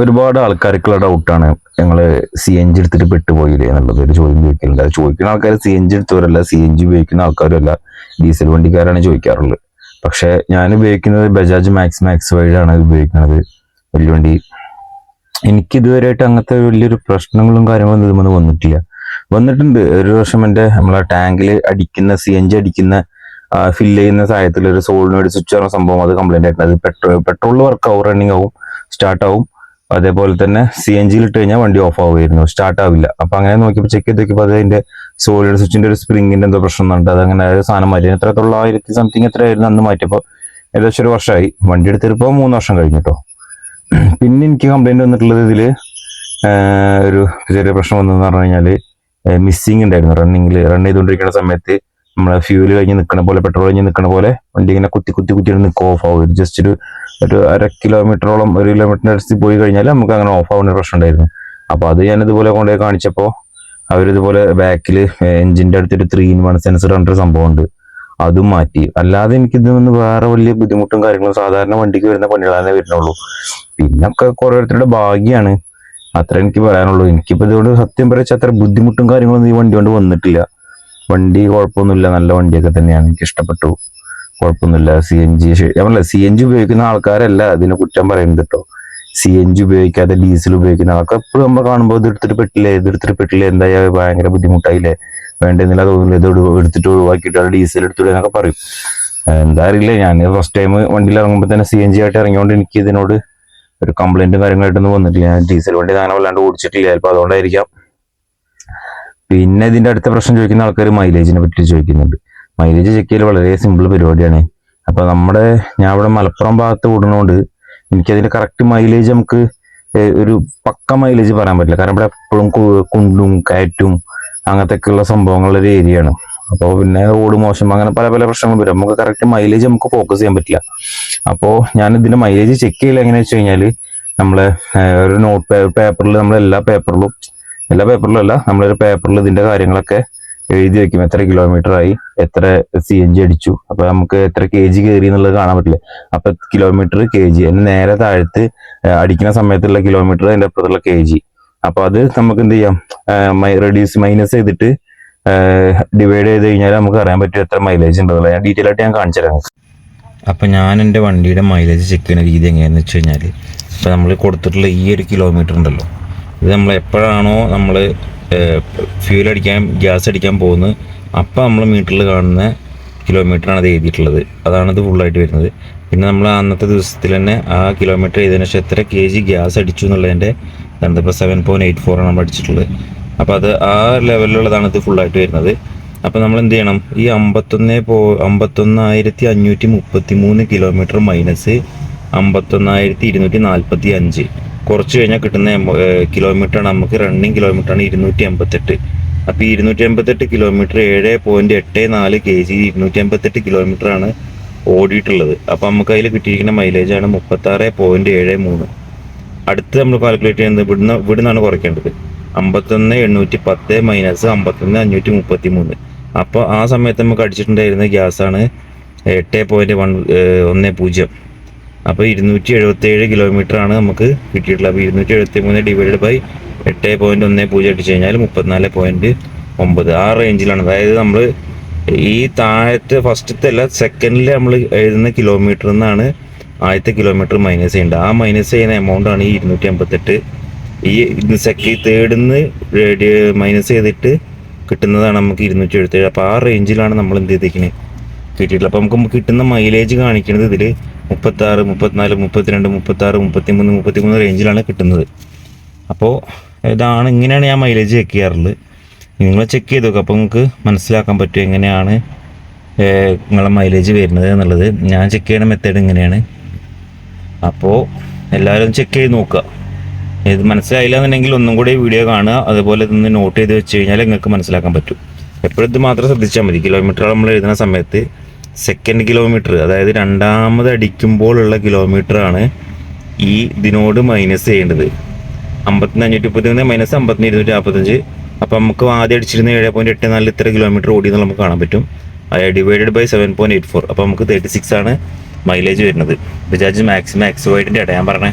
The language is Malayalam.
ഒരുപാട് ആൾക്കാർക്കുള്ള ഡൗട്ടാണ്. ഞങ്ങൾ സി എൻ ജി എടുത്തിട്ട് പെട്ടുപോയില്ലേ എന്നുള്ളത്. ഒരു ചോദ്യം ചോദിക്കലുണ്ട്. അത് ചോദിക്കുന്ന ആൾക്കാർ സി എൻ ജി എടുത്തവരല്ല സി എൻ ജി ഉപയോഗിക്കുന്ന ആൾക്കാരല്ല ഡീസൽ വണ്ടിക്കാരാണ് ചോദിക്കാറുള്ളത്. പക്ഷെ ഞാൻ ഉപയോഗിക്കുന്നത് ബജാജ് മാക്സ് മാക്സ് വൈഡാണ് ഉപയോഗിക്കുന്നത് വലിയ വണ്ടി. എനിക്ക് ഇതുവരെയായിട്ട് അങ്ങനത്തെ വലിയൊരു പ്രശ്നങ്ങളും കാര്യങ്ങളും ഇതുമൊന്നും വന്നിട്ടില്ല. വന്നിട്ടുണ്ട്. ഒരു വർഷം എന്റെ നമ്മളെ ടാങ്കിൽ അടിക്കുന്ന സി എൻ ജി അടിക്കുന്ന ഫില്ല് ചെയ്യുന്ന സാഹചര്യത്തിൽ ഒരു സോളിനോട് സ്വിച്ച് പറഞ്ഞ സംഭവം അത് കംപ്ലൈന്റ് ആയിട്ടുണ്ട്. അത് പെട്രോൾ പെട്രോളിൽ വർക്ക് ആവും റണ്ണിങ് ആവും സ്റ്റാർട്ട് ആവും. അതേപോലെ തന്നെ സി എൻ ജിയിൽ ഇട്ട് കഴിഞ്ഞാൽ വണ്ടി ഓഫ് ആവുമായിരുന്നു. സ്റ്റാർട്ട് ആവില്ല. അപ്പൊ അങ്ങനെ നോക്കിയപ്പോൾ ചെക്ക് ചെയ്ത് നോക്കിയപ്പോൾ അതിന്റെ സോളിഡ് സ്വിച്ചിന്റെ ഒരു സ്പ്രിങ്ങിന്റെ എന്തോ പ്രശ്നം ഉണ്ട് അത് അങ്ങനെ ഒരു സാധനം മാറ്റി. എത്ര തൊള്ളായിരത്തി സംതിങ് എത്രയായിരുന്നു അന്ന് മാറ്റിയപ്പോൾ ഏകദേശം ഒരു വർഷമായി വണ്ടി എടുത്തിപ്പോൾ മൂന്ന് വർഷം കഴിഞ്ഞു കേട്ടോ പിന്നെ എനിക്ക് കംപ്ലൈന്റ് വന്നിട്ടുള്ളത് ഇതിൽ ഒരു ചെറിയ പ്രശ്നം വന്നതെന്ന് പറഞ്ഞു കഴിഞ്ഞാൽ മിസ്സിങ് ഉണ്ടായിരുന്നു. റണ്ണിങ്ങിൽ റൺ ചെയ്തുകൊണ്ടിരിക്കുന്ന സമയത്ത് നമ്മളെ ഫ്യൂൽ കഴിഞ്ഞ് നിൽക്കണ പോലെ പെട്രോൾ കഴിഞ്ഞ് നിൽക്കണ പോലെ വണ്ടി ഇങ്ങനെ കുത്തി കുത്തി കുത്തി നിൽക്കുക ഓഫ് ആവും ജസ്റ്റ് ഒരു ഒരു അര കിലോമീറ്ററോളം ഒരു കിലോമീറ്ററിന്റെ അടുത്ത് പോയി കഴിഞ്ഞാൽ നമുക്ക് അങ്ങനെ ഓഫ് ആവുന്ന പ്രശ്നം ഉണ്ടായിരുന്നു. അപ്പോൾ അത് ഞാൻ ഇതുപോലെ കൊണ്ടുപോയി കാണിച്ചപ്പോൾ അവരിതുപോലെ ബാക്കിൽ എഞ്ചിന്റെ അടുത്തൊരു ത്രീ ഇൻ വൺ സെൻസർ പറഞ്ഞൊരു സംഭവമുണ്ട് അതും മാറ്റി. അല്ലാതെ എനിക്ക് ഇതൊന്നും വേറെ വലിയ ബുദ്ധിമുട്ടും കാര്യങ്ങളും സാധാരണ വണ്ടിക്ക് വരുന്ന പണികളാണ് വരുന്നുള്ളൂ. പിന്നെ ഒക്കെ ഓരോരുത്തരുടെ ഭാഗ്യമാണ് അത്ര എനിക്ക് പറയാനുള്ളൂ. എനിക്കിപ്പോൾ ഇതുകൊണ്ട് സത്യം പറയാ അത്ര ബുദ്ധിമുട്ടും കാര്യങ്ങളൊന്നും ഈ വണ്ടി കൊണ്ട് വന്നിട്ടില്ല. വണ്ടി കുഴപ്പമൊന്നുമില്ല. നല്ല വണ്ടിയൊക്കെ തന്നെയാണ്. എനിക്ക് ഇഷ്ടപ്പെട്ടു. കുഴപ്പമൊന്നുമില്ല. സി എൻ ജി നമ്മളല്ല സി എൻ ജി ഉപയോഗിക്കുന്ന ആൾക്കാരല്ല അതിനെ കുറ്റം പറയുന്നത് കേട്ടോ. സി എൻ ജി ഉപയോഗിക്കാതെ ഡീസൽ ഉപയോഗിക്കുന്ന ആൾക്കാർ എപ്പോഴും നമ്മൾ കാണുമ്പോൾ ഇത് എടുത്തിട്ട് പെട്ടില്ലേ ഇത് എടുത്തിട്ട് പെട്ടില്ലേ എന്തായാലും ഭയങ്കര ബുദ്ധിമുട്ടായില്ലേ? വേണ്ടെന്നില്ല തോന്നുന്നില്ല ഇത് എടുത്തിട്ട് ഒഴിവാക്കിയിട്ട് ഡീസൽ എടുത്തിട്ട് എന്നൊക്കെ പറയും. എന്താ അറിയില്ല ഞാൻ ഫസ്റ്റ് ടൈം വണ്ടിയിൽ ഇറങ്ങുമ്പോൾ തന്നെ സി എൻ ജി ആയിട്ട് ഇറങ്ങിയോണ്ട് എനിക്ക് ഇതിനോട് ഒരു കംപ്ലൈന്റും കാര്യങ്ങളായിട്ടൊന്നും വന്നിട്ടില്ല. ഞാൻ ഡീസൽ വണ്ടി അങ്ങനെ വല്ലാണ്ട് ഓടിച്ചിട്ടില്ല. ചിലപ്പോൾ അതുകൊണ്ടായിരിക്കാം. പിന്നെ ഇതിന്റെ അടുത്ത പ്രശ്നം ചോദിക്കുന്ന ആൾക്കാർ മൈലേജിനെ പറ്റി ചോദിക്കുന്നുണ്ട്. മൈലേജ് ചെക്ക് ചെയ്യൽ വളരെ സിമ്പിൾ പരിപാടിയാണ്. അപ്പൊ നമ്മുടെ ഞാൻ ഇവിടെ മലപ്പുറം ഭാഗത്ത് ഓടുന്നതുകൊണ്ട് എനിക്കതിന്റെ കറക്റ്റ് മൈലേജ് നമുക്ക് ഒരു പക്ക മൈലേജ് പറയാൻ പറ്റില്ല. കാരണം ഇവിടെ എപ്പോഴും കുണ്ടും കയറ്റും അങ്ങനത്തെയൊക്കെയുള്ള സംഭവങ്ങളുള്ള ഒരു ഏരിയ ആണ്. അപ്പോൾ പിന്നെ റോഡ് മോശം അങ്ങനെ പല പല പ്രശ്നങ്ങൾ വരും. നമുക്ക് കറക്റ്റ് മൈലേജ് നമുക്ക് ഫോക്കസ് ചെയ്യാൻ പറ്റില്ല. അപ്പോൾ ഞാൻ ഇതിന്റെ മൈലേജ് ചെക്ക് ചെയ്യില്ല എങ്ങനെയാ വെച്ച് കഴിഞ്ഞാൽ നമ്മളെ ഒരു നോട്ട് പേപ്പറിൽ നമ്മൾ എല്ലാ പേപ്പറിലും എല്ലാ പേപ്പറിലും അല്ല നമ്മളൊരു പേപ്പറിൽ ഇതിന്റെ കാര്യങ്ങളൊക്കെ എഴുതി വെക്കും. എത്ര കിലോമീറ്റർ ആയി? എത്ര സി എൻ ജി അടിച്ചു? അപ്പൊ നമുക്ക് എത്ര കെ ജി കയറി എന്നുള്ളത് കാണാൻ പറ്റില്ല? അപ്പൊ കിലോമീറ്റർ കെ ജി അതിന് നേരെ താഴത്ത് അടിക്കുന്ന സമയത്തുള്ള കിലോമീറ്റർ അതിന്റെ അപ്പുറത്തുള്ള കെ ജി അപ്പൊ അത് നമുക്ക് എന്ത് ചെയ്യാം? റെഡ്യൂസ് മൈനസ് ചെയ്തിട്ട് ഡിവൈഡ് ചെയ്ത് കഴിഞ്ഞാൽ നമുക്ക് അറിയാൻ പറ്റും എത്ര മൈലേജ് ഉണ്ടെന്നുള്ളത് ഞാൻ ഡീറ്റെയിൽ ആയിട്ട് ഞാൻ കാണിച്ചു തരാം. അപ്പോൾ ഞാൻ എന്റെ വണ്ടിയുടെ മൈലേജ് ചെക്ക് ചെയ്യുന്ന രീതി എങ്ങനെയാണെന്ന് വെച്ച് കഴിഞ്ഞാൽ ഇപ്പൊ നമ്മൾ കൊടുത്തിട്ടുള്ള ഈ ഒരു കിലോമീറ്റർ ഉണ്ടല്ലോ ഇത് നമ്മൾ എപ്പോഴാണോ നമ്മൾ ഫ്യൂൽ അടിക്കാൻ ഗ്യാസ് അടിക്കാൻ പോകുന്നത് അപ്പോൾ നമ്മൾ മീറ്ററിൽ കാണുന്ന കിലോമീറ്ററാണ് അത് എഴുതിയിട്ടുള്ളത്. അതാണ് ഇത് ഫുള്ളായിട്ട് വരുന്നത്. പിന്നെ നമ്മൾ അന്നത്തെ ദിവസത്തിൽ തന്നെ ആ കിലോമീറ്റർ ചെയ്തതിന് ശേഷം എത്ര കെ ജി ഗ്യാസ് അടിച്ചു എന്നുള്ളതിന്റെ രണ്ട് ഇപ്പോൾ സെവൻ പോയിന്റ് എയ്റ്റ് ഫോറാണ് നമ്മൾ അടിച്ചിട്ടുള്ളത് അപ്പോൾ അത് ആ ലെവലിലുള്ളതാണ് ഇത് ഫുള്ളായിട്ട് വരുന്നത്. അപ്പോൾ നമ്മൾ എന്ത് ചെയ്യണം? ഈ അമ്പത്തൊന്ന് പോ അമ്പത്തൊന്നായിരത്തി അഞ്ഞൂറ്റി മുപ്പത്തി മൂന്ന് കിലോമീറ്റർ മൈനസ് അമ്പത്തൊന്നായിരത്തി ഇരുന്നൂറ്റി നാൽപ്പത്തി അഞ്ച് കുറച്ച് കഴിഞ്ഞാൽ കിട്ടുന്ന കിലോമീറ്ററാണ് നമുക്ക് റണ്ണിങ് കിലോമീറ്ററാണ് ഇരുന്നൂറ്റി എൺപത്തെട്ട് അപ്പോൾ ഇരുന്നൂറ്റി എൺപത്തെട്ട് കിലോമീറ്റർ ഏഴ് പോയിന്റ് എട്ട് നാല് കെ ജി ഇരുന്നൂറ്റി എൺപത്തെട്ട് കിലോമീറ്റർ ആണ് ഓടിയിട്ടുള്ളത്. അപ്പോൾ നമുക്ക് അതിൽ കിട്ടിയിരിക്കുന്ന മൈലേജ് ആണ് മുപ്പത്താറ് പോയിന്റ് ഏഴ് മൂന്ന്. അടുത്ത് നമ്മൾ കാൽക്കുലേറ്റ് ചെയ്യുന്നത് ഇവിടുന്ന് ഇവിടുന്നാണ് കുറയ്ക്കേണ്ടത്. അമ്പത്തൊന്ന് എണ്ണൂറ്റി പത്ത് മൈനസ് അമ്പത്തൊന്ന് അഞ്ഞൂറ്റി മുപ്പത്തി മൂന്ന് അപ്പോൾ ആ സമയത്ത് നമുക്ക് അടിച്ചിട്ടുണ്ടായിരുന്ന ഗ്യാസാണ് എട്ട് പോയിന്റ് വൺ ഒന്ന് പൂജ്യം. അപ്പോൾ ഇരുന്നൂറ്റി എഴുപത്തി ഏഴ് കിലോമീറ്റർ ആണ് നമുക്ക് കിട്ടിയിട്ടുള്ളത്. അപ്പോൾ ഇരുന്നൂറ്റി എഴുപത്തി മൂന്ന് ഡിവൈഡഡ് ബൈ എട്ട് പോയിന്റ് ഒന്ന് പൂജ്യം അടിച്ച് കഴിഞ്ഞാൽ മുപ്പത്തിനാല് പോയിന്റ് ഒമ്പത്. ആ റേഞ്ചിലാണ് അതായത് നമ്മൾ ഈ താഴത്തെ ഫസ്റ്റത്തെ അല്ല സെക്കൻഡിൽ നമ്മൾ എഴുതുന്ന കിലോമീറ്റർ നിന്നാണ് ആദ്യത്തെ കിലോമീറ്റർ മൈനസ് ചെയ്യേണ്ടത്. ആ മൈനസ് ചെയ്യുന്ന എമൗണ്ട് ആണ് ഈ ഇരുന്നൂറ്റി അമ്പത്തെട്ട് ഈ സെക്ക തേർഡിൽ നിന്ന് മൈനസ് ചെയ്തിട്ട് കിട്ടുന്നതാണ് നമുക്ക് ഇരുന്നൂറ്റി എഴുപത്തേഴ് അപ്പോൾ ആ റേഞ്ചിലാണ് നമ്മൾ എന്ത് ചെയ്തിരിക്കുന്നത് കിട്ടിയിട്ടുള്ളത്. അപ്പോൾ നമുക്ക് കിട്ടുന്ന മൈലേജ് കാണിക്കുന്നത് ഇതിൽ മുപ്പത്താറ് മുപ്പത്തിനാല് മുപ്പത്തിരണ്ട് മുപ്പത്താറ് മുപ്പത്തിമൂന്ന് മുപ്പത്തിമൂന്ന് റേഞ്ചിലാണ് കിട്ടുന്നത്. അപ്പോൾ ഇതാണ് ഇങ്ങനെയാണ് ഞാൻ മൈലേജ് ചെക്ക് ചെയ്യാറുള്ളത്. നിങ്ങൾ ചെക്ക് ചെയ്ത് നോക്കുക അപ്പോൾ നിങ്ങൾക്ക് മനസ്സിലാക്കാൻ പറ്റും എങ്ങനെയാണ് നിങ്ങളെ മൈലേജ് വരുന്നത് എന്നുള്ളത്. ഞാൻ ചെക്ക് ചെയ്യുന്ന മെത്തേഡ് ഇങ്ങനെയാണ്. അപ്പോൾ എല്ലാവരും ചെക്ക് ചെയ്ത് നോക്കുക. ഇത് മനസ്സിലായില്ല എന്നുണ്ടെങ്കിൽ ഒന്നും കൂടി വീഡിയോ കാണുക. അതുപോലെ ഇതൊന്ന് നോട്ട് ചെയ്ത് വെച്ച് കഴിഞ്ഞാൽ നിങ്ങൾക്ക് മനസ്സിലാക്കാൻ പറ്റും. എപ്പോഴും ഇത് മാത്രം ശ്രദ്ധിച്ചാൽ മതി. കിലോമീറ്റർ നമ്മൾ എഴുതുന്ന സമയത്ത് സെക്കൻഡ് കിലോമീറ്റർ അതായത് രണ്ടാമത് അടിക്കുമ്പോഴുള്ള കിലോമീറ്റർ ആണ് ഈ ഇതിനോട് മൈനസ് ചെയ്യേണ്ടത്. അമ്പത്തിന് അഞ്ഞൂറ്റി മുപ്പത്തി മൈനസ് അമ്പത്തിന് ഇരുന്നൂറ്റി നാൽപ്പത്തഞ്ച് അപ്പം നമുക്ക് ആദ്യം അടിച്ചിരുന്ന ഏഴ് പോയിന്റ് എട്ട് നാല് ഇത്ര കിലോമീറ്റർ ഓടി എന്ന് നമുക്ക് കാണാൻ പറ്റും. Divided by seven point eight four അപ്പം നമുക്ക് തേർട്ടി സിക്സ് ആണ് മൈലേജ് വരുന്നത്. ബജാജ് മാക്സിമം എക്സ് വൈഡിന്റെ ഇടയാൻ പറഞ്ഞേ.